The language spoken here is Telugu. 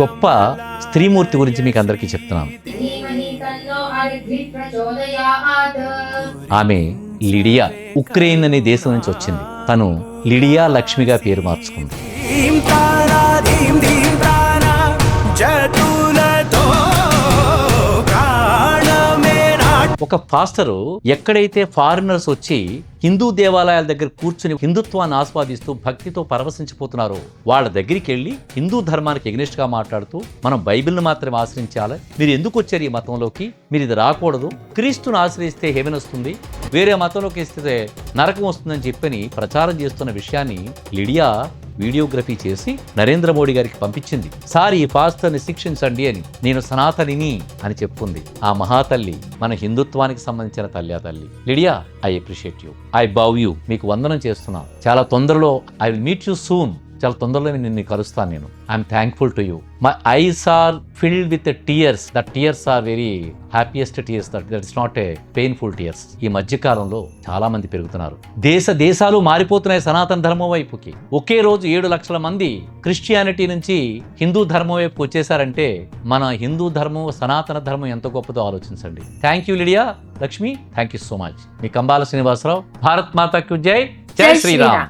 గొప్ప స్త్రీమూర్తి గురించి మీకు అందరికీ చెప్తున్నాను. ఆమె లిడియా ఉక్రెయిన్ అనే దేశం నుంచి వచ్చింది. తను లిడియా లక్ష్మిగా పేరు మార్చుకుంది. ఒక పాస్టరు ఎక్కడైతే ఫారినర్స్ వచ్చి హిందూ దేవాలయాల దగ్గర కూర్చుని హిందుత్వాన్ని ఆస్వాదిస్తూ భక్తితో పరవశించిపోతున్నారో వాళ్ళ దగ్గరికి వెళ్ళి హిందూ ధర్మానికి ఎగ్నెస్ట్గా మాట్లాడుతూ మనం బైబిల్ని మాత్రమే ఆశ్రయించాలి? మీరు ఎందుకు వచ్చారు ఈ మతంలోకి? మీరు ఇది రాకూడదు. క్రీస్తుని ఆశ్రయిస్తే హెవెన్ వస్తుంది. వేరే మతంలోకి ఇస్తే నరకం వస్తుందని చెప్పని ప్రచారం చేస్తున్న విషయాన్ని లిడియా వీడియోగ్రఫీ చేసి నరేంద్ర మోడీ గారికి పంపించింది. సార్ ఈ పాస్టర్ని శిక్షించండి అని నేను సనాతనిని అని చెప్పుంది ఆ మహాతల్లి మన హిందుత్వానికి సంబంధించిన తల్లి తల్లి. Lydia I appreciate you. I bow you. మీకు వందనం చేస్తున్నాను చాలా తొందరలో I will meet you soon. చాలా తొందరలో నిన్ను కలుస్తాను నేను. I'm thankful to you my eyes are filled with tears the tears are very happiest tears that that is not a painful tears ఈ మధ్య కాలంలో చాలా మంది పెరుగుతున్నారు. దేశ దేశాలు మారిపోతున్నాయి సనాతన ధర్మం వైపుకి. ఒకే రోజు ఏడు లక్షల మంది క్రిస్టియానిటీ నుంచి హిందూ ధర్మం వైపు వచ్చేసారంటే మన హిందూ ధర్మం సనాతన ధర్మం ఎంత గొప్పదో ఆలోచించండి. Thank you Lydia Lakshmi thank you so much మీ కంబాల శ్రీనివాసరావు భారత్ మాతకు జై. జై శ్రీరామ్.